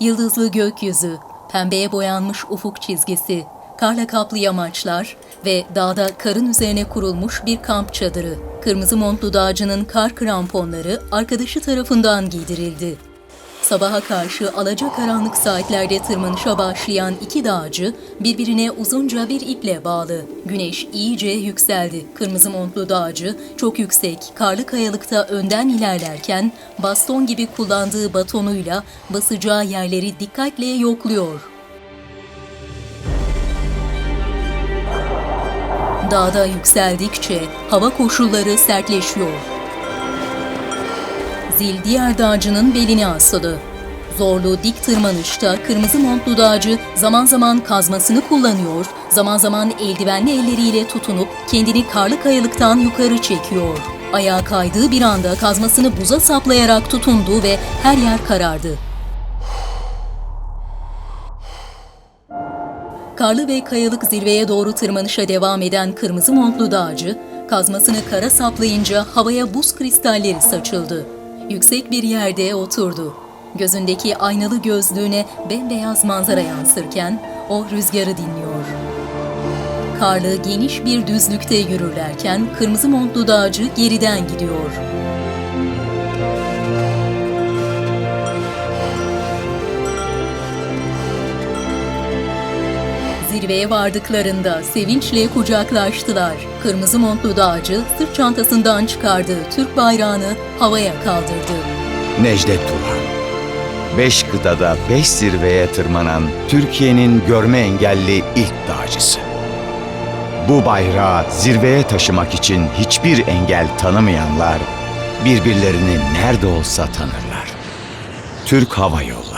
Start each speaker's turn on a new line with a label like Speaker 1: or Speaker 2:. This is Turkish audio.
Speaker 1: Yıldızlı gökyüzü, pembeye boyanmış ufuk çizgisi, karla kaplı yamaçlar ve dağda karın üzerine kurulmuş bir kamp çadırı. Kırmızı montlu dağcının kar kramponları arkadaşı tarafından giydirildi. Sabaha karşı alacakaranlık saatlerde tırmanışa başlayan iki dağcı birbirine uzunca bir iple bağlı. Güneş iyice yükseldi. Kırmızı montlu dağcı çok yüksek, karlı kayalıkta önden ilerlerken baston gibi kullandığı batonuyla basacağı yerleri dikkatle yokluyor. Dağda yükseldikçe hava koşulları sertleşiyor. Zil diğer dağcının belini asılı. Zorlu dik tırmanışta kırmızı montlu dağcı zaman zaman kazmasını kullanıyor, zaman zaman eldivenli elleriyle tutunup kendini karlı kayalıktan yukarı çekiyor. Ayağa kaydığı bir anda kazmasını buza saplayarak tutundu ve her yer karardı. Karlı ve kayalık zirveye doğru tırmanışa devam eden kırmızı montlu dağcı, kazmasını kara saplayınca havaya buz kristalleri saçıldı. Yüksek bir yerde oturdu. Gözündeki aynalı gözlüğüne bembeyaz manzara yansırken o rüzgarı dinliyor. Karlı geniş bir düzlükte yürürlerken kırmızı montlu dağcı geriden gidiyor. Zirveye vardıklarında sevinçle kucaklaştılar. Kırmızı montlu dağcı sırt çantasından çıkardığı Türk bayrağını havaya kaldırdı.
Speaker 2: Necdet Turhan. Beş kıtada beş zirveye tırmanan Türkiye'nin görme engelli ilk dağcısı. Bu bayrağı zirveye taşımak için hiçbir engel tanımayanlar birbirlerini nerede olsa tanırlar. Türk Hava Yolu